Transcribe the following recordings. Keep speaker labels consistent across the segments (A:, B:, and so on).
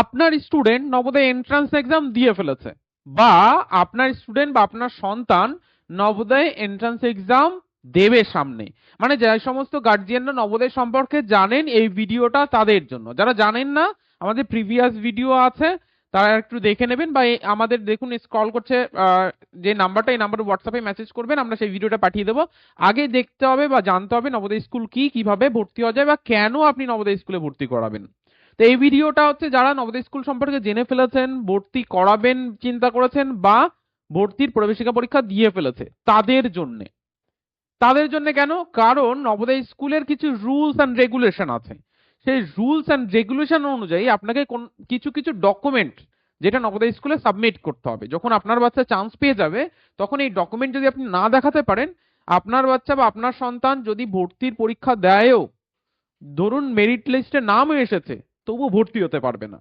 A: আপনার student Navodaya entrance exam দিয়ে ফেলেছে। বা আপনার স্টুডেন্ট বা আপনার সন্তান নবোদয় এন্ট্রান্স এক্সাম দেবে সামনে। মানে যে সমস্ত গার্জিয়ানরা নবোদয় সম্পর্কে জানেন এই ভিডিওটা তাদের জন্য। যারা জানেন না, আমাদের প্রিভিয়াস ভিডিও আছে, তারা একটু দেখে নেবেন বা আমাদের দেখুন স্ক্রল করছে যে নাম্বারটা এই নাম্বারে হোয়াটসঅ্যাপে মেসেজ করবেন, আমরা সেই ভিডিওটা পাঠিয়ে দেবো। আগে দেখতে হবে বা জানতে হবে নবোদয় স্কুল কি, কীভাবে ভর্তি হওয়া যায় বা কেন আপনি নবোদয় স্কুলে ভর্তি করাবেন। তো এই ভিডিওটা হচ্ছে যারা নবোদয় স্কুল সম্পর্কে জেনে ফেলেছেন, ভর্তি করাবেন, চিন্তা করেছেন বা ভর্তির প্রবেশিকা পরীক্ষা দিয়ে ফেলেছে, তাদের জন্যে। তাদের জন্য কেন? কারণ নবোদয় স্কুলের কিছু রুলস অ্যান্ড রেগুলেশন আছে। সেই রুলস অ্যান্ড রেগুলেশন অনুযায়ী আপনাকে কোন, কিছু কিছু ডকুমেন্ট যেটা নবোদয় স্কুলে সাবমিট করতে হবে। যখন আপনার বাচ্চা চান্স পেয়ে যাবে, তখন এই ডকুমেন্ট যদি আপনি না দেখাতে পারেন, আপনার বাচ্চা বা আপনার সন্তান যদি ভর্তির পরীক্ষা দেয়ও, ধরুন মেরিট লিস্টে নাম এসেছে তবুও ভর্তি হতে পারবে না।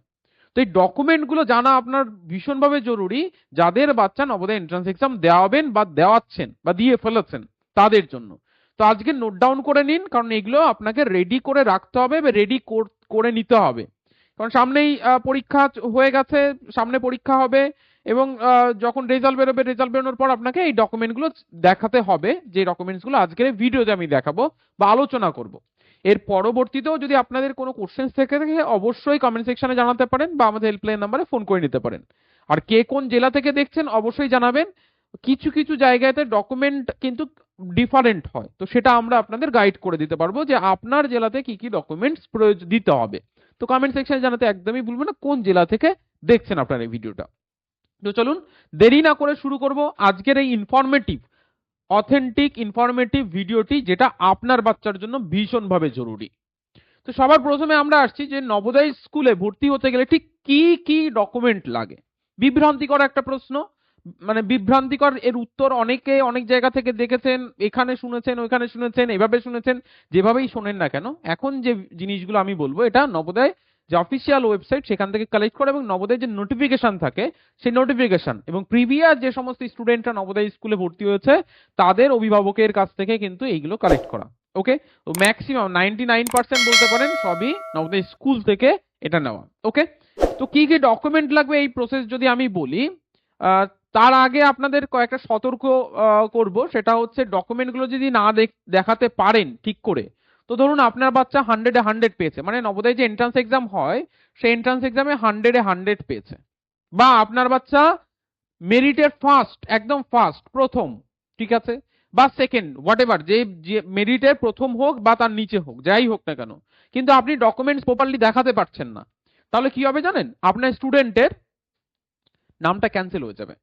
A: তো এই ডকুমেন্টগুলো জানা আপনার ভীষণভাবে জরুরি, যাদের বাচ্চা নবোদয় এন্ট্রান্স এক্সাম দেওয়াবেন বা দেওয়াচ্ছেন বা দিয়ে ফেলেছেন তাদের জন্য। তো আজকে নোট ডাউন করে নিন, কারণ এগুলো আপনাকে রেডি করে রাখতে হবে বা রেডি করে নিতে হবে। কারণ সামনেই পরীক্ষা হয়ে গেছে, সামনে পরীক্ষা হবে এবং যখন রেজাল্ট বেরোবে রেজাল্ট বেরোনোর পর আপনাকে এই ডকুমেন্টগুলো দেখাতে হবে, যে ডকুমেন্টসগুলো আজকের ভিডিওতে আমি দেখাবো বা আলোচনা করব। এর পরবর্তীতেও যদি আপনাদের কোনো কোশ্চেন্স থেকে থাকে, অবশ্যই কমেন্ট সেকশনে জানাতে পারেন বা আমাদের হেল্পলাইন নাম্বারে ফোন করে নিতে পারেন। আর কে কোন জেলা থেকে দেখছেন, অবশ্যই জানাবেন। কিছু কিছু জায়গাতে ডকুমেন্ট কিন্তু ডিফারেন্ট হয়। তো সেটা আমরা আপনাদের গাইড করে দিতে পারব যে আপনার জেলাতে কি কি ডকুমেন্টস প্রয়োজন দিতে হবে। তো কমেন্ট সেকশনে জানাতে একদমই ভুলবেন না, কোন জেলা থেকে দেখছেন আপনার এই ভিডিওটা তো চলুন, দেরি না করে শুরু করব আজকের এই ইনফরমেটিভ অথেন্টিক ইনফরমেটিভ ভিডিওটি যেটা আপনার বাচ্চার জন্য ভীষণভাবে জরুরি। তো সবার প্রথমে আমরা আসছি যে নবোদয় স্কুলে ভর্তি হতে গেলে ঠিক কি কি ডকুমেন্ট লাগে? বিভ্রান্তিকর একটা প্রশ্ন। মানে বিভ্রান্তিকর এর উত্তর অনেকে অনেক জায়গা থেকে দেখেছেন, এখানে শুনেছেন, ওইখানে শুনেছেন, এভাবে শুনেছেন, যেভাবেই শোনেন না কেন, এখন যে জিনিসগুলো আমি বলব, এটা নবোদয় যে অফিসিয়াল ওয়েবসাইট সেখান থেকে কালেক্ট করে এবং নবোদয় যে নোটিফিকেশন থাকে, সেই নোটিফিকেশন এবং প্রিভিয়াস যে সমস্ত স্টুডেন্টরা নবোদয় স্কুলে ভর্তি হয়েছে, তাদের অভিভাবকের কাছ থেকে কিন্তু এইগুলো কালেক্ট করা। ওকে তো ম্যাক্সিমাম নাইনটি নাইন পার্সেন্ট বলতে পারেন, সবই নবোদয় স্কুল থেকে এটা নেওয়া। ওকে তো কি কি ডকুমেন্ট লাগবে এই প্রসেস যদি আমি বলি তার আগে আপনাদের কয়েকটা সতর্ক করব। সেটা হচ্ছে ডকুমেন্টগুলো যদি না দেখ- দেখাতে পারেন ঠিক করে তো ধরুন আপনার বাচ্চা হান্ড্রেডে হান্ড্রেড পেয়েছে মানে নবোদয় যে এন্ট্রান্স এক্সাম হয়, সেই এন্ট্রান্স এক্সামে হান্ড্রেডে হান্ড্রেড পেয়েছে। বা আপনার বাচ্চা মেরিটের ফার্স্ট একদম ফার্স্ট প্রথম, ঠিক আছে? বা সেকেন্ড হোয়াট এভার যে মেরিটের প্রথম হোক বা তার নিচে হোক, যাই হোক না কেন। কিন্তু আপনি ডকুমেন্টস প্রপারলি দেখাতে পারছেন না। তাহলে কি হবে জানেন? আপনার স্টুডেন্টের নামটা ক্যান্সেল হয়ে যাবে।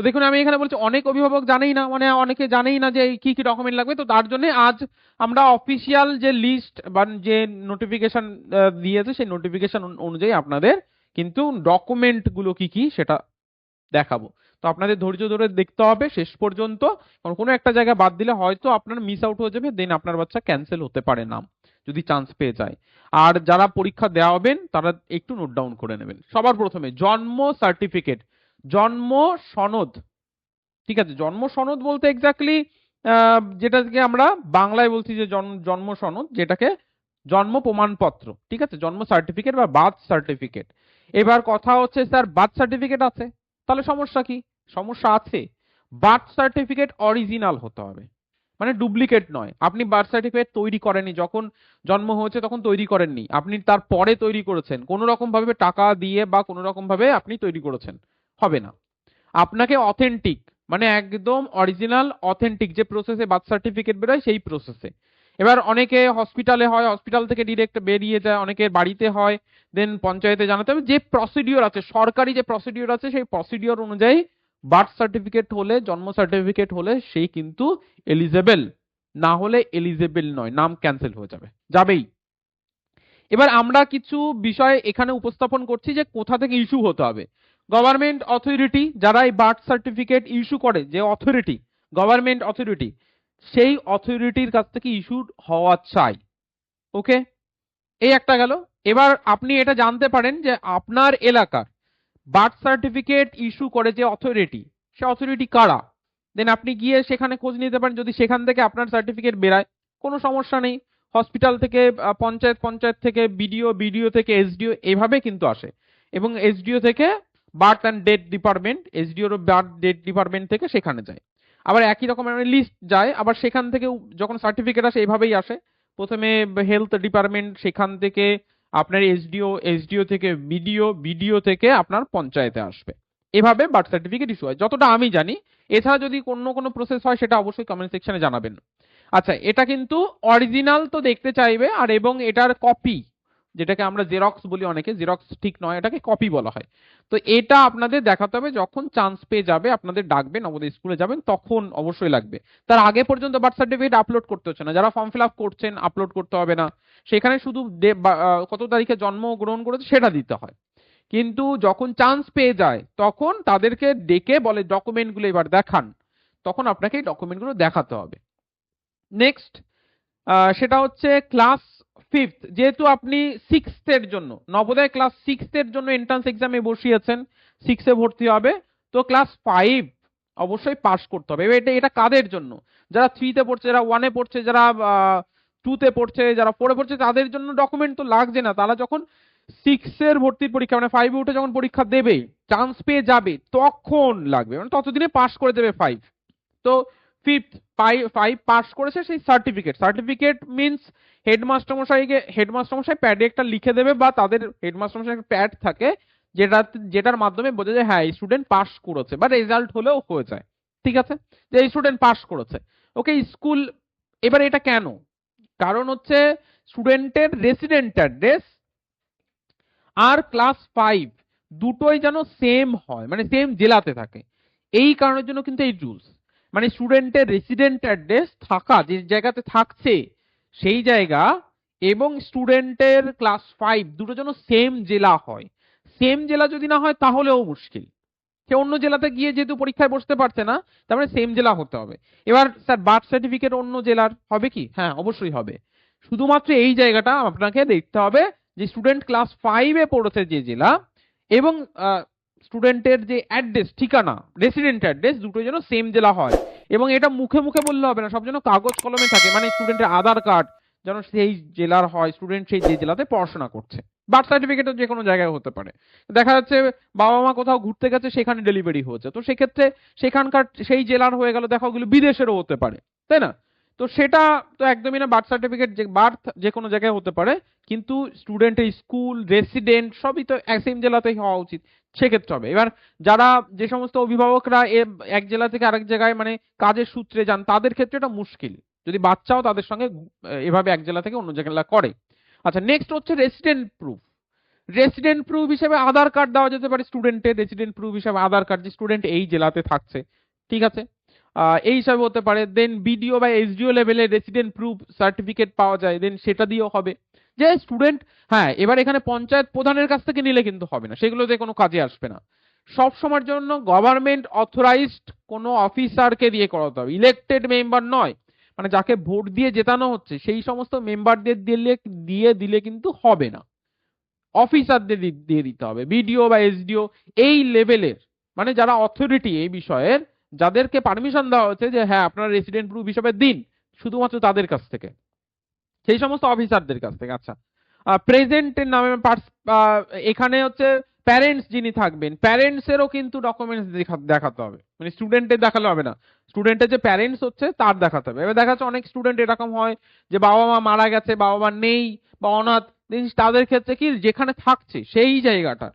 A: তো দেখুন, আমি এখানে বলছি, অনেক অভিভাবক জানেই না মানে অনেকে জানেই না যে কি কি ডকুমেন্ট লাগবে, তো তার জন্য আজ আমরা অফিসিয়াল যে লিস্ট বা যে নোটিফিকেশন দিয়েছে, সেই নোটিফিকেশন অনুযায়ী আপনাদের কিন্তু ডকুমেন্টগুলো কি কি সেটা দেখাবো। তো আপনাদের ধৈর্য ধরে দেখতে হবে, শেষ পর্যন্ত, কারণ কোনো একটা জায়গা বাদ দিলে হয়তো আপনার মিস আউট হয়ে যাবে দেন আপনার বাচ্চা ক্যান্সেল হতে পারে না, যদি চান্স পেয়ে যায়। আর যারা পরীক্ষা দেওয়া হবেন, তারা একটু নোট ডাউন করে নেবেন। সবার প্রথমে, জন্ম সার্টিফিকেট জন্ম সনদ। ঠিক আছে, জন্ম সনদ বলতে এক্স্যাক্টলি যেটাকে আমরা বাংলায় বলছি যে জন- জন্ম সনদ, যেটাকে জন্ম প্রমাণপত্র। ঠিক আছে, জন্ম সার্টিফিকেট বা বার্থ সার্টিফিকেট এবার কথা হচ্ছে, স্যার বার্থ সার্টিফিকেট আছে? তাহলে সমস্যা কি? সমস্যা আছে। বার্থ সার্টিফিকেট অরিজিনাল হতে হবে। মানে ডুপ্লিকেট নয়। আপনি বার্থ সার্টিফিকেট তৈরি করেননি, যখন জন্ম হয়েছে তখন তৈরি করেননি। আপনি তার পরে তৈরি করেছেন। কোনো রকম ভাবে টাকা দিয়ে বা কোনো রকম ভাবে আপনি তৈরি করেছেন। হবে না। আপনাকে অথেন্টিক মানে একদম অরিজিনাল অথেন্টিক যে প্রসেসে বার্থ সার্টিফিকেট বেরোয় সেই প্রসেসে এবার অনেকে হসপিটালে হয় হসপিটাল থেকে ডিরেক্ট বেরিয়ে যায় অনেকের বাড়িতে হয় দেন পঞ্চায়েতে জানাতে হবে। যে প্রসিডিওর আছে, সরকারি যে প্রসিডিওর আছে, সেই প্রসিডিওর অনুযায়ী বার্থ সার্টিফিকেট হলে, জন্ম সার্টিফিকেট হলে সেই কিন্তু এলিজেবেল না হলে এলিজেবেল নয়, নাম ক্যান্সেল হয়ে যাবে, যাবেই। এবার আমরা কিছু বিষয় এখানে উপস্থাপন করছি যে কোথা থেকে ইস্যু হতে হবে। গভর্নমেন্ট অথরিটি যারা এই বার্থ সার্টিফিকেট ইস্যু করে, যে অথরিটি, গভর্নমেন্ট অথরিটি, সেই অথরিটির কাছ থেকে ইস্যু হওয়া চাই। ওকে? এই একটা গেল। এবার আপনি এটা জানতে পারেন যে আপনার এলাকার বার্থ সার্টিফিকেট ইস্যু করে যে অথরিটি, সে অথরিটি কারা? দেন আপনি গিয়ে সেখানে খোঁজ নিতে পারেন। যদি সেখান থেকে আপনার সার্টিফিকেট বেরায়, কোনো সমস্যা নেই। হসপিটাল থেকে পঞ্চায়েত পঞ্চায়েত থেকে, বিডিও বিডিও থেকে, এসডিও, এভাবে কিন্তু আসে। এবং এসডিও থেকে বার্থ অ্যান্ড ডেথ ডিপার্টমেন্ট, এসডিওর বার্থ ডেথ ডিপার্টমেন্ট থেকে সেখানে যায়। আবার একই রকমের লিস্ট যায়, আবার সেখান থেকে যখন সার্টিফিকেট আসে এভাবেই আসে। প্রথমে হেলথ ডিপার্টমেন্ট সেখান থেকে আপনার এসডিও এসডিও থেকে বিডিও বিডিও থেকে আপনার পঞ্চায়েতে আসবে। এভাবে বার্থ সার্টিফিকেট ইস্যু হয়। যতটা আমি জানি, এছাড়া যদি অন্য কোনো প্রসেস হয়, সেটা অবশ্যই কমেন্ট সেকশনে জানাবেন। আচ্ছা এটা কিন্তু অরিজিনাল তো দেখতে চাইবে, আর এবং এটার কপি যেটাকে আমরা জেরক্স বলি অনেকে জেরক্স ঠিক নয়, এটাকে কপি বলা হয়। তো এটা আপনাদের দেখাতে হবে, যখন চান্স পেয়ে যাবে, আপনাদের ডাকবে নবোদয় স্কুলে যাবেন, তখন অবশ্যই লাগবে। তার আগে পর্যন্ত বার্থ সার্টিফিকেট আপলোড করতে হচ্ছে না। যারা ফর্ম ফিল আপ করছেন আপলোড করতে হবে না। সেখানে শুধু কত তারিখে জন্ম গ্রহণ করেছে সেটা দিতে হয়। কিন্তু যখন চান্স পেয়ে যায়, তখন তাদেরকে ডেকে বলে ডকুমেন্টগুলো এবার দেখান। তখন আপনাকে এই ডকুমেন্টগুলো দেখাতে হবে। নেক্সট সেটা হচ্ছে ক্লাস ফিফথ যেহেতু আপনি সিক্সথের জন্য। নবোদয় ক্লাস সিক্সথের জন্য এন্ট্রান্স এক্সামে বসিয়েছেন সিক্সে ভর্তি হবে। তো ক্লাস ফাইভ অবশ্যই পাস করতে হবে। এটা এটা কাদের জন্য? যারা থ্রিতে পড়ছে, যারা ওয়ানে পড়ছে, যারা টুতে পড়ছে, যারা ফোরে পড়ছে, তাদের জন্য ডকুমেন্ট তো লাগছে না। তারা যখন সিক্সের ভর্তির পরীক্ষা মানে ফাইভে উঠে যখন পরীক্ষা দেবে চান্স পেয়ে যাবে, তখন লাগবে। মানে ততদিনে পাস করে দেবে ফাইভ তো ফিফথ ফাইভ পাস করেছে সেই সার্টিফিকেট সার্টিফিকেট মিনস হেডমাস্টার মশাইকে হেডমাস্টার মশাই প্যাডে একটা লিখে দেবে বা তাদের হেডমাস্টার মশাই একটা প্যাড থাকে যেটা, যেটার মাধ্যমে বোঝা যায় হ্যাঁ স্টুডেন্ট পাস করেছে বা রেজাল্ট হলেও হয়ে যায়। ঠিক আছে? যে স্টুডেন্ট পাস করেছে। ওকে স্কুল এবার এটা কেন? কারণ হচ্ছে স্টুডেন্টের রেসিডেন্ট অ্যাড্রেস আর ক্লাস ফাইভ দুটোই যেন সেম হয় মানে সেম জেলাতে থাকে। এই কারণের জন্য কিন্তু এই রুলস মানে স্টুডেন্টের রেসিডেন্ট অ্যাড্রেস থাকা, যে জায়গাতে থাকছে, সেই জায়গা এবং স্টুডেন্টের ক্লাস ফাইভ দুটো যেন সেম জেলা হয়। সেম জেলা যদি না হয়, তাহলেও মুশকিল। সে অন্য জেলাতে গিয়ে যেহেতু পরীক্ষায় বসতে পারছে না, তার মানে সেম জেলা হতে হবে। এবার স্যার বার্থ সার্টিফিকেট অন্য জেলার হবে কি? হ্যাঁ অবশ্যই হবে। শুধুমাত্র এই জায়গাটা আপনাকে দেখতে হবে যে স্টুডেন্ট ক্লাস ফাইভে পড়েছে যে জেলা এবং স্টুডেন্টের যে অ্যাড্রেস ঠিকানা রেসিডেন্ট অ্যাড্রেস দুটো যেন সেম জেলা হয়। এবং এটা মুখে মুখে বললে হবে না, সব যেন কাগজ কলমে থাকে মানে স্টুডেন্টের আধার কার্ড যেন সেই জেলার হয় স্টুডেন্ট সেই যে জেলাতে পড়াশোনা করছে। বার্থ সার্টিফিকেটও যে কোনো জায়গায় হতে পারে। দেখা যাচ্ছে বাবা মা কোথাও ঘুরতে গেছে, সেখানে ডেলিভারি হয়েছে। তো সেক্ষেত্রে সেখানকার সেই জেলার হয়ে গেল, দেখা ওগুলো বিদেশেরও হতে পারে, তাই না? তো সেটা তো একদমই না বার্থ সার্টিফিকেট যে বার্থ যে কোনো জায়গায় হতে পারে, কিন্তু স্টুডেন্টের স্কুল রেসিডেন্ট সবই তো সেম জেলাতেই হওয়া উচিত। সেক্ষেত্রে হবে। এবার যারা যে সমস্ত অভিভাবকরা এক জেলা থেকে আরেক জায়গায় মানে কাজের সূত্রে যান, তাদের ক্ষেত্রে এটা মুশকিল। যদি বাচ্চাও তাদের সঙ্গে এভাবে এক জেলা থেকে অন্য জেলা করে। আচ্ছা নেক্সট হচ্ছে রেসিডেন্ট প্রুফ রেসিডেন্ট প্রুফ হিসেবে আধার কার্ড দেওয়া যেতে পারে স্টুডেন্টের রেসিডেন্ট প্রুফ হিসেবে আধার কার্ড যে স্টুডেন্ট এই জেলাতে থাকছে। ঠিক আছে? এই হিসাবে হতে পারে। দেন বিডিও বা এসডিও লেভেলে রেসিডেন্ট প্রুফ সার্টিফিকেট পাওয়া যায়। দেন সেটা দিয়েও হবে। যে স্টুডেন্ট হ্যাঁ এবার এখানে পঞ্চায়েত প্রধানের কাছ থেকে নিলে কিন্তু হবে না সেগুলোতে কোনো কাজে আসবে না। সব সময়ের জন্য গভর্নমেন্ট অথরাইজড কোনো অফিসারকে দিয়ে করাতে হবে ইলেক্টেড মেম্বার নয় মানে যাকে ভোট দিয়ে জেতানো হচ্ছে, সেই সমস্ত মেম্বারদের দিলে, দিয়ে দিলে কিন্তু হবে না। অফিসারদের দিয়ে দিতে হবে বিডিও বা এসডিও এই লেভেলের মানে যারা অথরিটি এই বিষয়ের, যাদেরকে পারমিশন দেওয়া হচ্ছে যে হ্যাঁ আপনারা রেসিডেন্ট প্রুফ হিসেবে দিন, শুধুমাত্র তাদের কাছ থেকে। সেই সমস্ত অফিসারদের কাছ থেকে আচ্ছা। প্রেজেন্টের নামে এখানে হচ্ছে প্যারেন্টস যিনি থাকবেন প্যারেন্টসেরও কিন্তু ডকুমেন্টস দেখাতে হবে। মানে স্টুডেন্টের দেখালে হবে না। স্টুডেন্টের যে প্যারেন্টস হচ্ছে, তার দেখাতে হবে। এবার দেখা যাচ্ছে অনেক স্টুডেন্ট এরকম হয় যে বাবা মা মারা গেছে, বাবা মা নেই বা অনাথ তাদের ক্ষেত্রে কি যেখানে থাকছে, সেই জায়গাটা।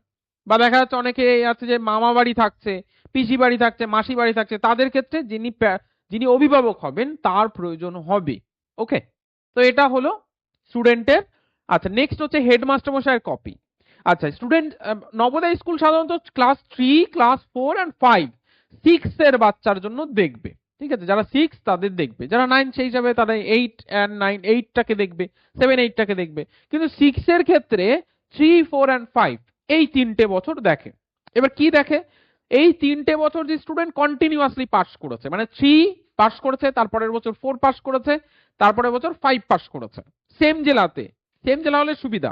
A: বা দেখা যাচ্ছে অনেকে আছে যে মামা বাড়ি থাকছে, পিসি বাড়ি থাকছে, মাসি বাড়ি থাকছে, তাদের ক্ষেত্রে যিনি যিনি অভিভাবক হবেন, তার প্রয়োজন হবে। ওকে তো এটা হলো স্টুডেন্টের আচ্ছা নেক্সট হচ্ছে হেডমাস্টার মশাইয়ের কপি আচ্ছা স্টুডেন্ট নবোদয় স্কুল সাধারণত class three class four and five six এর বাচ্চার জন্য দেখবে। ঠিক আছে, যারা সিক্স তাদের দেখবে, যারা নাইন সেই হিসাবে তারা এইট অ্যান্ড নাইন এইটটাকে দেখবে সেভেন এইটটাকে দেখবে। কিন্তু সিক্স এর ক্ষেত্রে থ্রি ফোর অ্যান্ড ফাইভ এই তিনটে বছর দেখে। এবার কি দেখে? এই তিনটে বছর যে স্টুডেন্ট কন্টিনিউয়াসলি পাস করেছে মানে থ্রি পাস করেছে, তারপরের বছর ফোর পাস করেছে, তারপরের বছর ফাইভ পাস করেছে। সেম জেলাতে সেম জেলা হলে সুবিধা।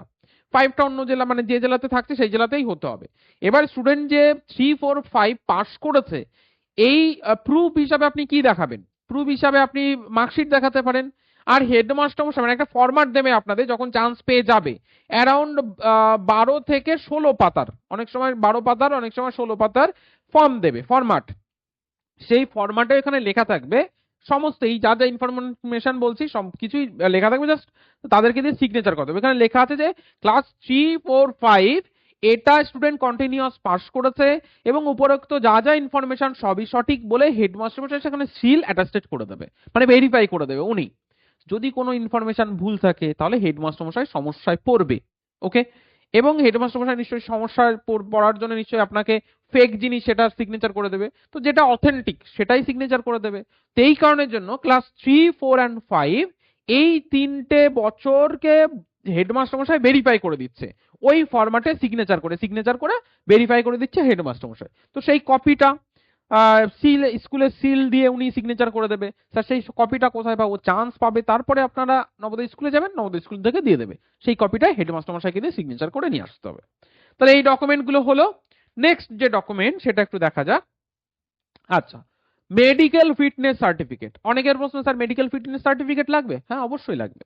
A: ফাইভটা অন্য জেলা মানে যে জেলাতে থাকছে সেই জেলাতেই হতে হবে। এবার স্টুডেন্ট যে থ্রি ফোর ফাইভ পাস করেছে, এই প্রুফ হিসাবে আপনি কি দেখাবেন? প্রুফ হিসাবে আপনি মার্কশিট দেখাতে পারেন। আর হেডমাস্টার মশাই মানে একটা ফরম্যাট দেবে আপনাদের, যখন চান্স পেয়ে যাবে। অ্যারাউন্ড বারো থেকে ষোলো পাতার, অনেক সময় বারো পাতার, অনেক সময় ষোলো পাতার ফর্ম দেবে ফরম্যাট সেই ফরম্যাটে এখানে লেখা থাকবে, সমস্ত এই যা যা ইনফরমেশন বলছি, সব কিছুই লেখা থাকবে জাস্ট তাদেরকে দিয়ে সিগনেচার করতে হবে। এখানে লেখা আছে যে ক্লাস থ্রি ফোর ফাইভ এটা স্টুডেন্ট কন্টিনিউয়াস পাস করেছে এবং উপরোক্ত যা যা ইনফরমেশন সবই সঠিক বলে হেডমাস্টার সেখানে সিল অ্যাটাস্টেড করে দেবে মানে ভেরিফাই করে দেবে উনি। যদি কোনো ইনফরমেশন ভুল থাকে, তাহলে হেডমাস্টার মশাই সমস্যায় পড়বে ওকে এবং হেডমাস্টার মশাই নিশ্চয়ই সমস্যায় পড়ার জন্য নিশ্চয়ই আপনাকে ফেক জিনিস সেটা সিগনেচার করে দেবে। তো যেটা অথেন্টিক সেটাই সিগনেচার করে দেবে। তো এই কারণের জন্য class three four and five এই তিনটে বছরকে হেডমাস্টার মশাই ভেরিফাই করে দিচ্ছে। ওই ফরম্যাটে সিগনেচার করে সিগনেচার করে ভেরিফাই করে দিচ্ছে হেডমাস্টার মশাই তো সেই কপিটা সিল স্কুলের সিল দিয়ে উনি সিগনেচার করে দেবে। স্যার, সেই কপিটা কোথায় পাবো? চান্স পাবে। তারপরে আপনারা নবোদয় স্কুলে যাবেন, নবোদয় স্কুল থেকে দিয়ে দেবে। সেই কপিটা হেডমাস্টার মশাইকে দিয়ে সিগনেচার করে নিয়ে আসতে হবে। তাহলে এই ডকুমেন্টগুলো হলো নেক্সট যে ডকুমেন্ট সেটা একটু দেখা যাক। আচ্ছা মেডিকেল ফিটনেস সার্টিফিকেট অনেকের প্রশ্ন, স্যার মেডিকেল ফিটনেস সার্টিফিকেট লাগবে? হ্যাঁ অবশ্যই লাগবে।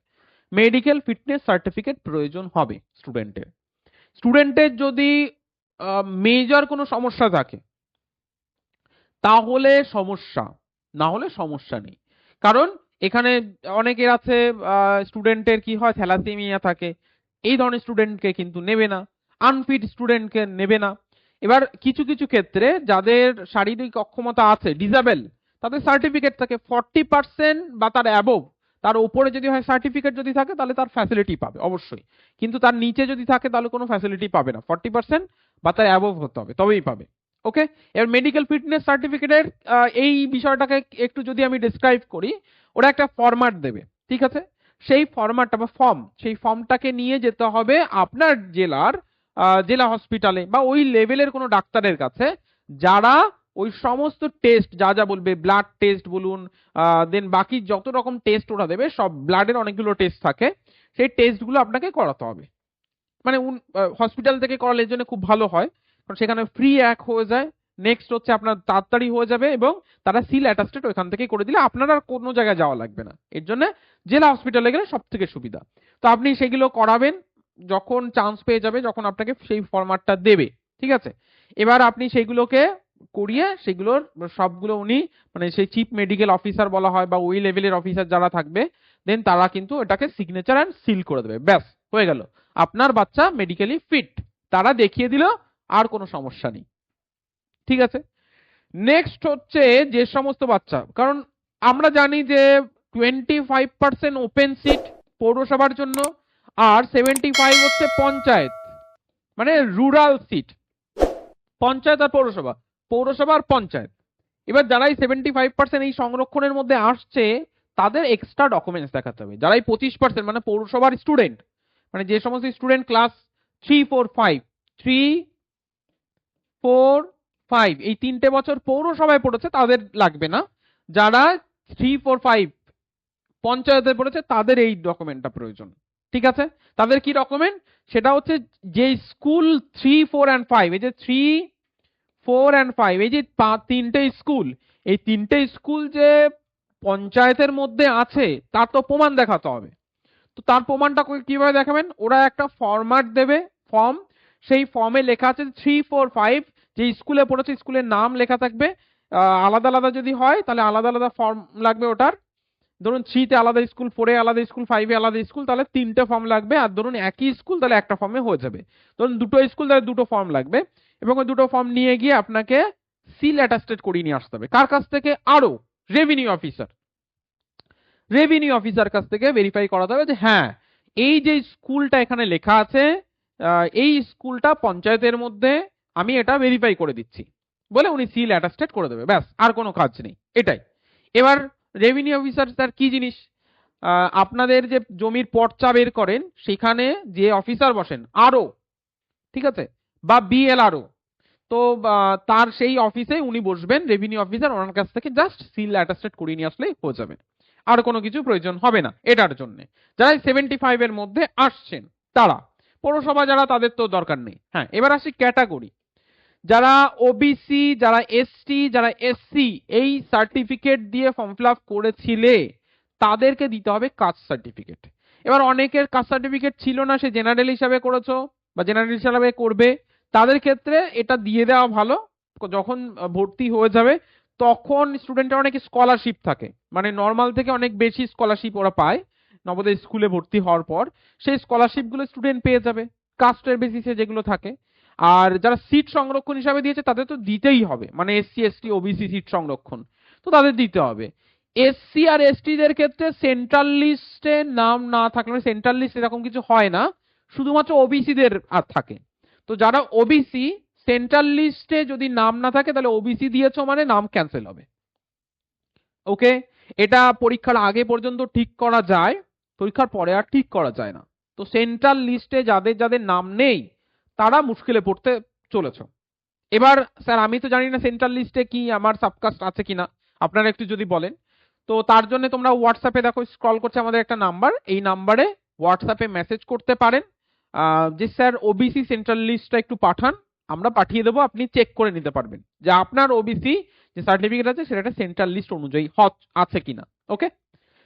A: মেডিকেল ফিটনেস সার্টিফিকেট প্রয়োজন হবে স্টুডেন্টের স্টুডেন্টের যদি মেজর কোনো সমস্যা থাকে তাহলে সমস্যা, না হলে সমস্যা নেই। কারণ এখানে অনেকের আছে স্টুডেন্টের কি হয়, থ্যালাসেমিয়া থাকে। এই ধরনের স্টুডেন্টকে কিন্তু নেবে না আনফিট স্টুডেন্টকে নেবে না। এবার কিছু কিছু ক্ষেত্রে যাদের শারীরিক অক্ষমতা আছে ডিজাবেল তাদের সার্টিফিকেট থাকে ফর্টি পার্সেন্ট বা তার অ্যাবোভ তার উপরে যদি হয় সার্টিফিকেট যদি থাকে, তাহলে তার ফ্যাসিলিটি পাবে, অবশ্যই। কিন্তু তার নিচে যদি থাকে, তাহলে কোনো ফ্যাসিলিটি পাবে না। ফর্টি পার্সেন্ট বা তার অ্যাবোভ হতে হবে, তবেই পাবে। ওকে এবার মেডিকেল ফিটনেস সার্টিফিকেটের এই বিষয়টাকে একটু যদি আমি ডিসক্রাইব করি, ওরা একটা ফরম্যাট দেবে, ঠিক আছে? সেই ফরম্যাটটা বা ফর্ম সেই ফর্মটাকে নিয়ে যেতে হবে আপনার জেলার জেলা হসপিটালে বা ওই লেভেলের কোনো ডাক্তারের কাছে, যারা ওই সমস্ত টেস্ট যা যা বলবে ব্লাড টেস্ট বলুন দেন বাকি যত রকম টেস্ট ওরা দেবে, সব ব্লাডের অনেকগুলো টেস্ট থাকে, সেই টেস্টগুলো আপনাকে করাতে হবে। মানে হসপিটাল থেকে করালে জন্য খুব ভালো হয়। সেখানে ফ্রি এক হয়ে যায়। নেক্সট হচ্ছে আপনার তাড়াতাড়ি হয়ে যাবে এবং তারা সিল অ্যাটাস্টেড ওইখান থেকে করে দিলে আপনার আর কোনো জায়গায় যাওয়া লাগবে না। এর জন্য জেলা হসপিটালে গেলে সব থেকে সুবিধা। তো আপনি সেগুলো করাবেন, যখন চান্স পেয়ে যাবে, যখন আপনাকে সেই ফরম্যাটটা দেবে, ঠিক আছে? এবার আপনি সেইগুলোকে করিয়ে সেগুলোর সবগুলো উনি মানে সেই চিফ মেডিকেল অফিসার বলা হয় বা ওই লেভেলের অফিসার যারা থাকবে দেন তারা কিন্তু এটাকে সিগনেচার অ্যান্ড সিল করে দেবে। ব্যাস, হয়ে গেল। আপনার বাচ্চা মেডিকেলি ফিট তারা দেখিয়ে দিল আর কোনো সমস্যা নেই। ঠিক আছে? নেক্সট হচ্ছে যে সমস্ত বাচ্চা, কারণ আমরা জানি যে twenty five percent open seat পৌরসভার জন্য আর সেভেন্টি ফাইভ হচ্ছে পঞ্চায়েত মানে রুরাল সিট পঞ্চায়েত আর পৌরসভা পৌরসভা আর পঞ্চায়েত। এবার যারাই সেভেন্টি ফাইভ পার্সেন্ট এই সংরক্ষণের মধ্যে আসছে, তাদের এক্সট্রা ডকুমেন্টস দেখাতে হবে। যারাই পঁচিশ পার্সেন্ট মানে পৌরসভার স্টুডেন্ট মানে যে সমস্ত student class three four five three four five এই তিনটে বছর পৌরসভায় পড়েছে, তাদের লাগবে না। যারা থ্রি ফোর ফাইভ পঞ্চায়েতে পড়েছে, তাদের এই ডকুমেন্টটা প্রয়োজন। ঠিক আছে? তাদের কি ডকুমেন্ট সেটা হচ্ছে যে school three four and five এই যে থ্রি ফোর অ্যান্ড ফাইভ এই যে তিনটে স্কুল এই তিনটে স্কুল যে পঞ্চায়েতের মধ্যে আছে, তার তো প্রমাণ দেখাতে হবে। তো তার প্রমাণটা কীভাবে দেখাবেন? ওরা একটা ফরম্যাট দেবে ফর্ম সেই ফর্মে লেখা আছে থ্রি ফোর ফাইভ যে স্কুলে পড়েছে স্কুলের নাম লেখা থাকবে। আলাদা আলাদা যদি হয়, তাহলে আলাদা আলাদা ফর্ম লাগবে ওটার। ধরুন থ্রিতে আলাদা স্কুল ফোরে আলাদা স্কুল ফাইভে আলাদা স্কুল তাহলে তিনটে ফর্ম লাগবে। আর ধরুন একই স্কুল তাহলে একটা ফর্মে হয়ে যাবে। ধরুন দুটো স্কুল তাহলে দুটো ফর্ম লাগবে। এবং ওই দুটো ফর্ম নিয়ে গিয়ে আপনাকে সিল অ্যাটাস্টেড করিয়ে নিয়ে আসতে হবে। কার কাছ থেকে? আরও। রেভিনিউ অফিসার রেভিনিউ অফিসার কাছ থেকে ভেরিফাই করাতে হবে যে হ্যাঁ এই যে স্কুলটা এখানে লেখা আছে এই স্কুলটা পঞ্চায়েতের মধ্যে আমি এটা ভেরিফাই করে দিচ্ছি। বলে উনি সিল অ্যাটাস্টেড করে দেবে। ব্যাস, আর কোনো কাজ নেই। এটাই। এবার রেভিনিউ অফিসার স্যার কি জিনিস? আপনাদের যে জমির পর্চা বের করেন, সেখানে যে অফিসার বসেন, আরও, ঠিক আছে? বা বিএলআরও তো তার সেই অফিসে উনি বসবেন রেভিনিউ অফিসার ওনার কাছ থেকে জাস্ট সিল অ্যাটাস্টেড করিয়ে নিয়ে আসলেই হয়ে যাবে। আর কোনো কিছু প্রয়োজন হবে না, এটার জন্য। যারা সেভেন্টি ফাইভ এর মধ্যে আসছেন, তারা পৌরসভা যারা, তাদের তো দরকার নেই। হ্যাঁ এবার আসি ক্যাটাগরি। যারা ওবিসি যারা এসটি যারা এসসি এই সার্টিফিকেট দিয়ে ফর্ম ফিল আপ করেছিলে, তাদেরকে দিতে হবে কাস্ট সার্টিফিকেট এবার অনেকের কাস্ট সার্টিফিকেট ছিল না, সে জেনারেল হিসাবে করেছ বা জেনারেল হিসাবে করবে, তাদের ক্ষেত্রে এটা দিয়ে দেওয়া ভালো। যখন ভর্তি হয়ে যাবে, তখন স্টুডেন্টের অনেক স্কলারশিপ থাকে। মানে নর্মাল থেকে অনেক বেশি স্কলারশিপ ওরা পায়। নবোদয় স্কুলে ভর্তি হওয়ার পর সেই স্কলারশিপগুলো স্টুডেন্ট পেয়ে যাবে কাস্টের বেসিসে যেগুলো থাকে। আর যারা সিট সংরক্ষণ হিসাবে দিয়েছে, তাদের তো দিতেই হবে। মানে এসসি এসটি ওবিসি সিট সংরক্ষণ। তো তাদের দিতে হবে। এসসি আর এসটিদের ক্ষেত্রে সেন্ট্রাল লিস্টে নাম না থাকলে সেন্ট্রাল লিস্ট এরকম কিছু হয় না। শুধুমাত্র ওবিসিদের আর থাকে। তো যারা ওবিসি সেন্ট্রাল লিস্টে যদি নাম না থাকে, তাহলে ওবিসি দিয়েছ মানে নাম ক্যান্সেল হবে। ওকে এটা পরীক্ষার আগে পর্যন্ত ঠিক করা যায়। পরীক্ষার পরে আর ঠিক করা যায় না। তো সেন্ট্রাল লিস্টে যাদের যাদের নাম নেই, তারা মুশকিলে পড়তে চলেছ। এবার, স্যার, আমি তো জানি না সেন্ট্রাল লিস্টে কি আমার সাবকাস্ট আছে কিনা। আপনারা একটু যদি বলেন। তো তার জন্য তোমরা হোয়াটসঅ্যাপে দেখো স্ক্রল করছে আমাদের একটা নাম্বার এই নাম্বারে হোয়াটসঅ্যাপে মেসেজ করতে পারেন। যে স্যার ওবিসি সেন্ট্রাল লিস্টটা একটু পাঠান। আমরা পাঠিয়ে দেবো, আপনি চেক করে নিতে পারবেন। যে আপনার ওবিসি যে সার্টিফিকেট আছে, সেটা সেন্ট্রাল লিস্ট অনুযায়ী হ- আছে কিনা। ওকে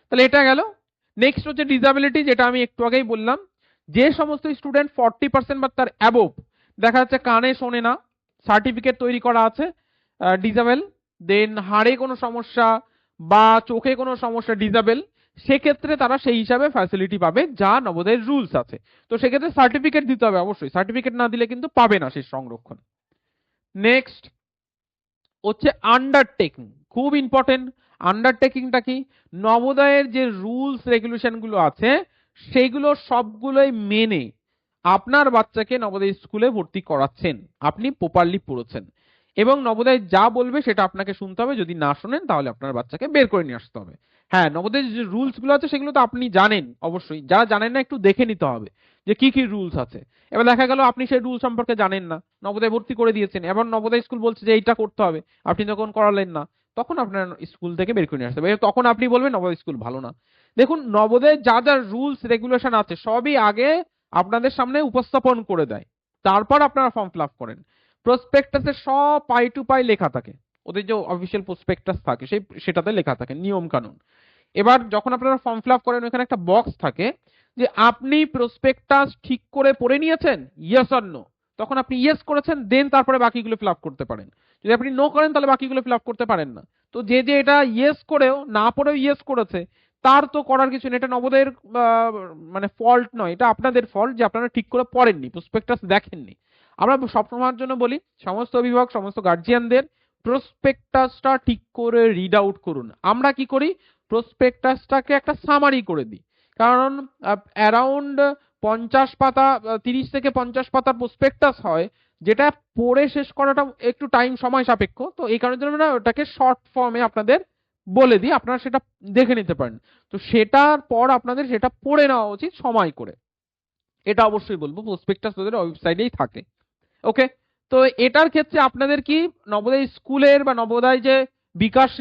A: তাহলে এটা গেল। নেক্সট হচ্ছে ডিসাবিলিটি যেটা আমি একটু আগেই বললাম। যে সমস্ত স্টুডেন্ট ফর্টি পার্সেন্ট বা তার অ্যাবোভ দেখা যাচ্ছে কানে শোনে না সার্টিফিকেট তৈরি করা আছে ডিজাবেল দেন হাড়ে কোনো সমস্যা বা চোখে কোনো সমস্যা ডিজাবেল সেক্ষেত্রে তারা সেই হিসাবে ফ্যাসিলিটি পাবে, যা নবোদয়ের রুলস আছে। তো সেক্ষেত্রে সার্টিফিকেট দিতে হবে অবশ্যই। সার্টিফিকেট না দিলে কিন্তু পাবে না সেই সংরক্ষণ। নেক্সট হচ্ছে আন্ডারটেকিং খুব ইম্পর্টেন্ট আন্ডারটেকিংটা কি? নবোদয়ের যে রুলস রেগুলেশনগুলো আছে সেইগুলো সবগুলোই মেনে আপনার বাচ্চাকে নবোদয় স্কুলে ভর্তি করাচ্ছেন। আপনি প্রপারলি পড়েছেন। এবং নবোদয় যা বলবে সেটা আপনাকে শুনতে হবে। যদি না শোনেন, তাহলে আপনার বাচ্চাকে বের করে নিয়ে আসতে হবে। হ্যাঁ নবোদয়ের যে রুলসগুলো আছে, সেগুলো তো আপনি জানেন অবশ্যই। যারা জানেন না, একটু দেখে নিতে হবে যে কি কি রুলস আছে। এবার দেখা গেল, আপনি সেই রুল সম্পর্কে জানেন না। নবোদয় ভর্তি করে দিয়েছেন। এবার নবোদয় স্কুল বলছে যে এইটা করতে হবে। আপনি যখন করালেন না। তখন আপনার স্কুল থেকে বের করে নিয়ে আসতে হবে। তখন আপনি বলবেন নবোদয় স্কুল ভালো না। দেখুন নবোদয়ের যা যা রুলস রেগুলেশন আছে, সবই আগে আপনাদের সামনে উপস্থাপন করে দেয়। তারপর আপনারা ফর্ম ফিল করেন। প্রসপেক্টাসে সব পাই টু পাই লেখা থাকে। ওদের যে অফিসিয়াল প্রসপেক্টাস থাকে, সেই, সেটাতে লেখা থাকে, নিয়ম কানুন। এবার যখন আপনারা ফর্ম ফিল আপ করেন, ওখানে একটা বক্স থাকে যে, আপনি প্রসপেক্টাস ঠিক করে পড়ে নিয়েছেন? ইয়েস অর নো তখন আপনি ইয়েস করেছেন দেন তারপরে বাকিগুলো ফিল আপ করতে পারেন। যদি আপনি নো করেন, তাহলে বাকিগুলো ফিল আপ করতে পারেন না। তো যে যে এটা ইয়েস করেও, না পড়েও ইয়েস করেছে, তার তো করার কিছু নেই। এটা নবোদয়ের মানে ফল্ট নয়। এটা আপনাদের ফল্ট যে আপনারা ঠিক করে পড়েননি প্রসপেক্টাস দেখেননি। আমরা সবসময়ের জন্য বলি, সমস্ত অভিভাবক, সমস্ত গার্জিয়ানদের প্রসপেক্টাসটা ঠিক করে রিড আউট করুন। আমরা কি করি? প্রসপেক্টাসটাকে একটা সামারি করে দিই। কারণ অ্যারাউন্ড পঞ্চাশ পাতা তিরিশ থেকে পঞ্চাশ পাতার প্রসপেক্টাস হয় যেটা পড়ে শেষ করাটা একটু টাইম সময় সাপেক্ষ, তো এই কারণের জন্য আমরা ওটাকে শর্ট ফর্মে আপনাদের বলে দিই, আপনারা সেটা দেখে নিতে পারেন। তো সেটার পর আপনাদের সেটা পড়ে নেওয়া উচিত সময় করে। এটা অবশ্যই বলব প্রসপেক্টাস ওদের ওয়েবসাইটেই থাকে। ওকে তো এটার ক্ষেত্রে আপনাদের কি নবোদয় স্কুলের বা নবোদয় যে বিকাশ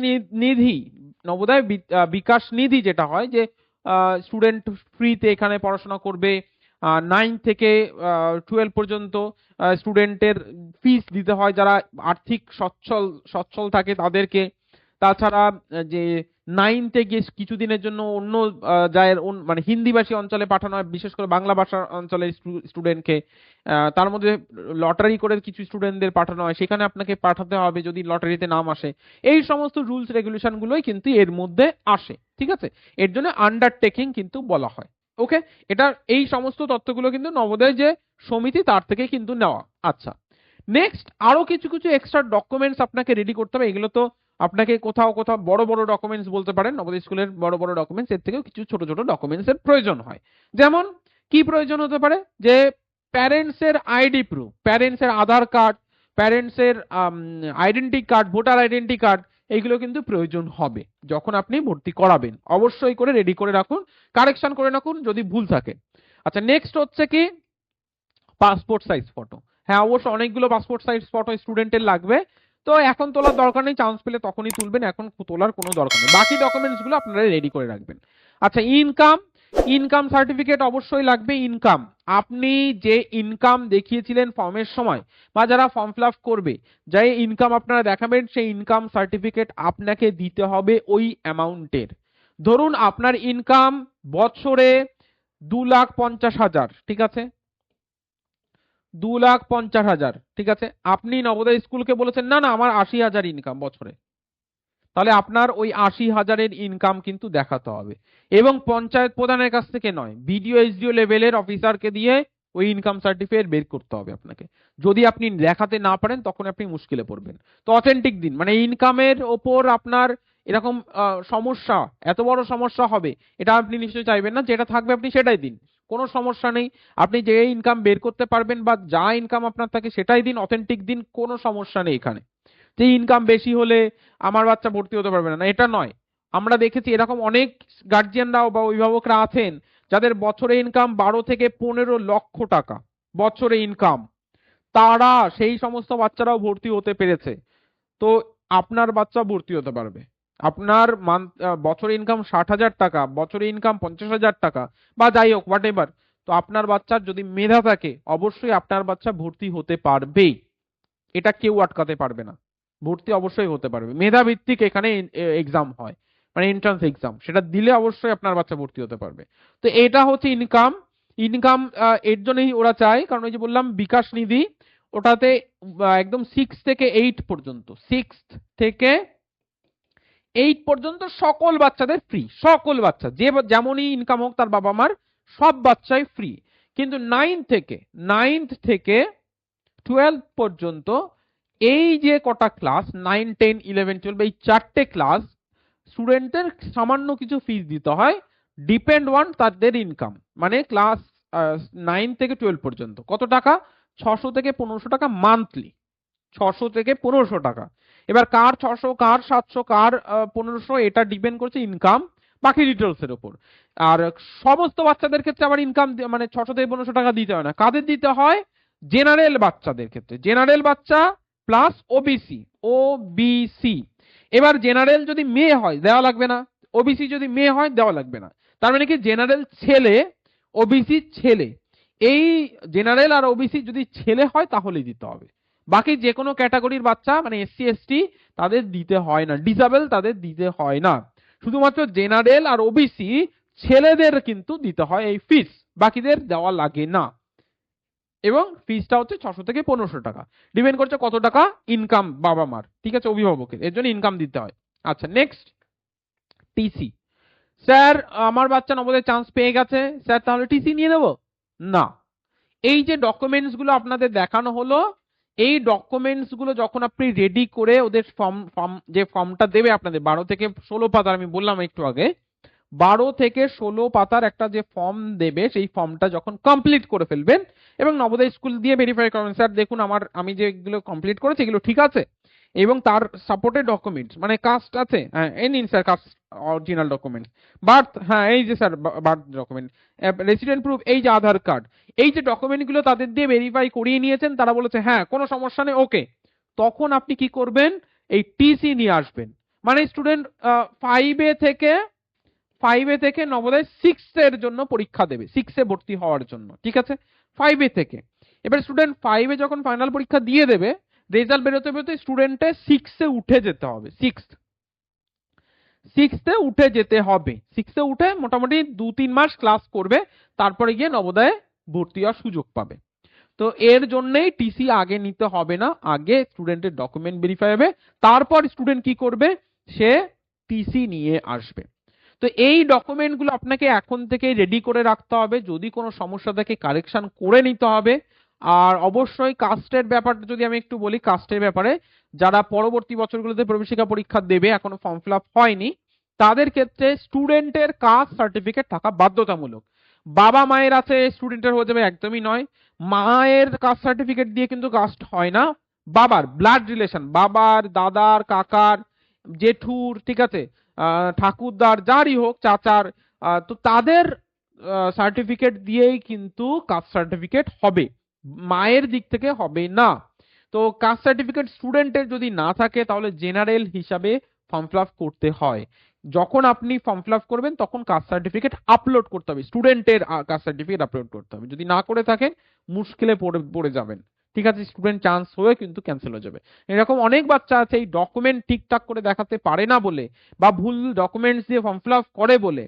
A: নিধি, নবোদয় বিকাশ নিধি যেটা হয় যে স্টুডেন্ট ফ্রিতে এখানে পড়াশোনা করবে নাইন থেকে টুয়েলভ পর্যন্ত স্টুডেন্টের ফিস দিতে হয় যারা আর্থিক সচ্ছল সচ্ছল থাকে তাদেরকে। তাছাড়া যে নাইনতে গিয়ে কিছুদিনের জন্য অন্য অন- মানে হিন্দিভাষী অঞ্চলে পাঠানো হয়, বিশেষ করে বাংলা ভাষা অঞ্চলের স্টুডেন্টকে তার মধ্যে লটারি করে কিছু স্টুডেন্টদের পাঠানো হয়। সেখানে আপনাকে পাঠাতে হবে যদি লটারিতে নাম আসে। এই সমস্ত রুলস রেগুলেশন গুলোই কিন্তু এর মধ্যে আসে, ঠিক আছে? এর জন্য আন্ডারটেকিং কিন্তু বলা হয়। ওকে? এটা, এই সমস্ত তথ্যগুলো কিন্তু নবোদয় যে সমিতি, তার থেকে কিন্তু নেওয়া। আচ্ছা। নেক্সট আরও কিছু কিছু এক্সট্রা ডকুমেন্টস আপনাকে রেডি করতে হবে। এগুলো তো আপনাকে কোথাও কোথাও বড় বড় ডকুমেন্টস বলতে পারেন। নবোদয় স্কুলের বড় বড় ডকুমেন্টস এর থেকেও কিছু ছোট ছোট ডকুমেন্টস এর প্রয়োজন হয়। যেমন, কি প্রয়োজন হতে পারে? যে প্যারেন্টস এর আইডি প্রুফ প্যারেন্টস এর আধার কার্ড প্যারেন্টস এর identity card voter identity card এইগুলো কিন্তু প্রয়োজন হবে। যখন আপনি ভর্তি করাবেন, অবশ্যই করে রেডি করে রাখুন কারেকশন করে রাখুন যদি ভুল থাকে। আচ্ছা নেক্সট হচ্ছে কি? পাসপোর্ট সাইজ ফটো হ্যাঁ অবশ্য অনেকগুলো পাসপোর্ট সাইজ ফটো স্টুডেন্টের লাগবে। তো এখন তোলার দরকার নেই চান্স পেলে তখনই তুলবেন, এখন তোলার কোনো দরকার নেই। বাকি ডকুমেন্টসগুলো আপনারা রেডি করে রাখবেন। আচ্ছা ইনকাম ইনকাম সার্টিফিকেট অবশ্যই লাগবে ইনকাম আপনি যে ইনকাম দেখিয়েছিলেন ফর্মের সময় বা যারা ফর্ম ফিল করবে যে ইনকাম আপনারা দেখাবেন, সেই ইনকাম সার্টিফিকেট আপনাকে দিতে হবে ওই অ্যামাউন্টের ধরুন আপনার ইনকাম বছরে দু লাখ পঞ্চাশ হাজার, ঠিক আছে? দু লাখ পঞ্চাশ হাজার, ঠিক আছে? আপনি নবোদয় স্কুলকে বলেছেন, না না, আমার আশি হাজার ইনকাম বছরে। তাহলে আপনার ওই আশি হাজারের ইনকাম কিন্তু দেখাতে হবে। এবং পঞ্চায়েত প্রধানের কাছ থেকে নয় বিডিও এসডিও লেভেলের অফিসারকে দিয়ে ওই ইনকাম সার্টিফিকেট বের করতে হবে আপনাকে। যদি আপনি দেখাতে না পারেন, তখন আপনি মুশকিলে পড়বেন। তো অথেন্টিক দিন মানে ইনকামের ওপর আপনার এরকম সমস্যা, এত বড় সমস্যা হবে, এটা আপনি নিশ্চয়ই চাইবেন না, যেটা থাকবে আপনি সেটাই দিন। কোনো সমস্যা নেই, আপনি যে ইনকাম বের করতে পারবেন বা যা ইনকাম আপনার থাকে সেটাই দিন অথেন্টিক দিন, কোনো সমস্যা নেই এখানে। যে ইনকাম বেশি হলে আমার বাচ্চা ভর্তি হতে পারবে না। এটা নয়। আমরা দেখেছি এরকম অনেক গার্জিয়ানরাও বা অভিভাবকরা আছেন যাদের বছরে ইনকাম বারো থেকে পনেরো লক্ষ টাকা, বছরে ইনকাম তারা সেই সমস্ত বাচ্চারাও ভর্তি হতে পেরেছে। তো আপনার বাচ্চা ভর্তি হতে পারবে। আপনার মান্থ বছরে ইনকাম ষাট হাজার টাকা, বছরে ইনকাম পঞ্চাশ হাজার টাকা বা যাই হোক হোয়াট এভার তো আপনার বাচ্চার যদি মেধা থাকে, অবশ্যই আপনার বাচ্চা ভর্তি হতে পারবেই। এটা কেউ আটকাতে পারবে না। ভর্তি অবশ্যই হতে পারবে। মেধা ভিত্তিক এখানে এক্সাম হয়। মানে এন্ট্রান্স এক্সাম সেটা দিলে অবশ্যই আপনার বাচ্চা ভর্তি হতে পারবে। তো এটা হচ্ছে ইনকাম ইনকাম এর জন্যই ওরা চায়। কারণ ওই যে বললাম, বিকাশ নিধি, ওটাতে একদম সিক্স থেকে এইট পর্যন্ত। সিক্স থেকে এইট পর্যন্ত সকল বাচ্চাদের ফ্রি সকল বাচ্চা। যে যেমনই ইনকাম হোক, তার বাবা মার সব বাচ্চাই ফ্রি কিন্তু নাইন থেকে নাইন্থ থেকে টুয়েলভ পর্যন্ত এই যে কটা class nine ten eleven twelve এই চারটে ক্লাস স্টুডেন্টদের সামান্য কিছু ফিস দিতে হয় ডিপেন্ড অন তাদের ইনকাম মানে ক্লাস নাইন থেকে টুয়েলভ পর্যন্ত। কত টাকা? ছশো থেকে পনেরোশো টাকা মান্থলি ছশো থেকে পনেরোশো টাকা। এবার কার ছশো, কার সাতশো, কার পনেরোশো, এটা ডিপেন্ড করছে ইনকাম বাকি ডিটেলস এর উপর। আর সমস্ত বাচ্চাদের ক্ষেত্রে আবার ইনকাম মানে ছশো থেকে পনেরোশো টাকা দিতে হয় না। কাদের দিতে হয়? জেনারেল বাচ্চাদের ক্ষেত্রে। জেনারেল বাচ্চা প্লাস ওবিসি ওবিসি এবার জেনারেল যদি মেয়ে হয়, দেওয়া লাগবে না। ওবিসি যদি মেয়ে হয়, দেওয়া লাগবে না। তার মানে কি? জেনারেল ছেলে ওবিসি ছেলে। এই জেনারেল আর ওবিসি যদি ছেলে হয়, তাহলেই দিতে হবে। বাকি যে কোনো ক্যাটাগরির বাচ্চা মানে এসসি এসটি তাদের দিতে হয় না। ডিসাবেল তাদের দিতে হয় না। শুধুমাত্র জেনারেল আর ওবিসি ছেলেদের কিন্তু দিতে হয় এই ফিস বাকিদের দেওয়া লাগে না। এবং ফিজটা হচ্ছে ছশো থেকে পনেরোশো টাকা। ডিপেন্ড করছে কত টাকা ইনকাম বাবা মার। ঠিক আছে? অভিভাবকের। এর জন্য ইনকাম দিতে হয়। আচ্ছা নেক্সট টিসি স্যার আমার বাচ্চা নবোদয় চান্স পেয়ে গেছে। স্যার তাহলে টিসি নিয়ে নেব? না। এই যে ডকুমেন্টসগুলো আপনাদের দেখানো হলো, এই ডকুমেন্টসগুলো যখন আপনি রেডি করে ওদের ফর্ম ফর্ম যে ফর্মটা দেবে আপনাদের, বারো থেকে ষোলো পাতার, আমি বললাম একটু আগে বারো থেকে ষোলো পাতার একটা যে ফর্ম দেবে, সেই ফর্মটা যখন কমপ্লিট করে ফেলবেন এবং নবোদয় স্কুল দিয়ে ভেরিফাই করবেন, স্যার, দেখুন আমার, আমি যেগুলো কমপ্লিট করেছি, এগুলো ঠিক আছে? এবং তার সাপোর্টেড ডকুমেন্টস মানে কাস্ট আছে হ্যাঁ এই নিন sir caste original documents birth হ্যাঁ এই যে sir birth document resident proof এই যে আধার কার্ড। এই যে ডকুমেন্টগুলো তাদের দিয়ে ভেরিফাই করিয়ে নিয়েছেন, তারা বলেছে হ্যাঁ কোনো সমস্যা নেই ওকে তখন আপনি কি করবেন? এই টিসি নিয়ে আসবেন। মানে স্টুডেন্ট ফাইভে থেকে ফাইভে থেকে নবোদয় সিক্স এর জন্য পরীক্ষা দেবে। সিক্সে ভর্তি হওয়ার জন্য, ঠিক আছে? ফাইভে থেকে। এবার স্টুডেন্ট ফাইভে যখন ফাইনাল পরীক্ষা দিয়ে দেবে রেজাল্ট বেরোতে বেরোতে স্টুডেন্টের সিক্সে উঠে যেতে হবে। সিক্স সিক্সতে উঠে যেতে হবে। সিক্সে উঠে মোটামুটি দু তিন মাস ক্লাস করবে, তারপরে গিয়ে নবোদয়ে ভর্তি হওয়ার সুযোগ পাবে। তো এর জন্যই টিসি আগে নিতে হবে না, আগে স্টুডেন্টের ডকুমেন্ট ভেরিফাই হবে, তারপর স্টুডেন্ট কি করবে? সে টিসি নিয়ে আসবে। তো এই ডকুমেন্টগুলো আপনাকে এখন থেকে রেডি করে রাখতে হবে। যদি কোনো সমস্যা থাকে কারেকশন করে নিতে হবে। আর অবশ্যই কাস্টের ব্যাপারটা যদি আমি একটু বলি কাস্টের ব্যাপারে, যারা পরবর্তী বছরগুলোতে প্রবেশিকা পরীক্ষা দেবে, এখনও ফর্ম ফিল আপ হয়নি, তাদের ক্ষেত্রে স্টুডেন্টের কাস্ট সার্টিফিকেট থাকা বাধ্যতামূলক। বাবা মায়ের আছে স্টুডেন্টের হয়ে যাবে একদমই নয়। মায়ের কাস্ট সার্টিফিকেট দিয়ে কিন্তু কাস্ট হয় না। বাবার ব্লাড রিলেশন বাবার, দাদার, কাকার, জেঠুর, ঠিক আছে? ঠাকুরদার যারই হোক, চাচার তো তাদের সার্টিফিকেট দিয়েই কিন্তু কাস্ট সার্টিফিকেট হবে। মায়ের দিক থেকে হবে না। তো কাস্ট সার্টিফিকেট স্টুডেন্টের যদি না থাকে, তাহলে জেনারেল হিসাবে ফর্ম ফিল করতে হয়। যখন আপনি ফর্ম ফিল করবেন, তখন কাস্ট সার্টিফিকেট আপলোড করতে হবে। স্টুডেন্টের কাস্ট সার্টিফিকেট আপলোড করতে হবে। যদি না করে থাকেন, মুশকিলে পড়ে পড়ে যাবেন। ঠিক আছে স্টুডেন্ট চান্স হয়ে কিন্তু ক্যান্সেল হয়ে যাবে। এরকম অনেক বাচ্চা আছে, এই ডকুমেন্ট ঠিকঠাক করে দেখাতে পারে না বলে বা ভুল ডকুমেন্টস দিয়ে ফর্ম ফিল করে বলে,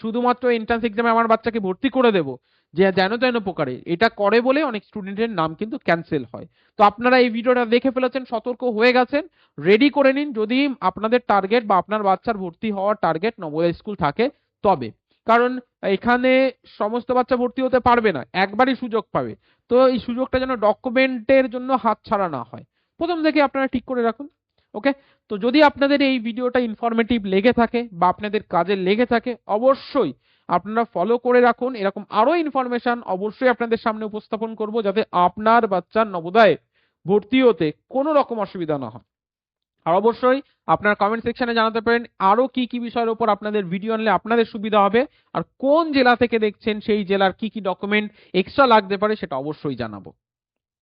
A: শুধুমাত্র এন্ট্রান্স এক্সামে আমার বাচ্চাকে ভর্তি করে দেবো, যে যেন তেন প্রকারে এটা করে বলে অনেক স্টুডেন্টের নাম কিন্তু ক্যান্সেল হয়। তো আপনারা এই ভিডিওটা দেখে ফেলেছেন, সতর্ক হয়ে গেছেন রেডি করে নিন। যদি আপনাদের টার্গেট বা আপনার বাচ্চার ভর্তি হওয়ার টার্গেট নবোদয় স্কুল থাকে, তবে। কারণ এখানে সমস্ত বাচ্চা ভর্তি হতে পারবে না, একবারই সুযোগ পাবে। তো এই সুযোগটা যেন ডকুমেন্টের জন্য হাত ছাড়া না হয়। প্রথম থেকে আপনারা ঠিক করে রাখুন, ওকে? তো যদি আপনাদের এই ভিডিওটা ইনফরমেটিভ লেগে থাকে বা আপনাদের কাজে লেগে থাকে, অবশ্যই আপনারা ফলো করে রাখুন। এরকম আরও ইনফরমেশন অবশ্যই আপনাদের সামনে উপস্থাপন করব যাতে আপনার বাচ্চার নবোদয়ে ভর্তি হতে কোনো রকম অসুবিধা না হয়। আর অবশ্যই আপনার কমেন্ট সেকশনে জানাতে পারেন আরও কি কি বিষয়ের উপর আপনাদের ভিডিও আনলে আপনাদের সুবিধা হবে, আর কোন জেলা থেকে দেখছেন সেই জেলার কি কি ডকুমেন্ট এক্সট্রা লাগতে পারে সেটা অবশ্যই জানাব।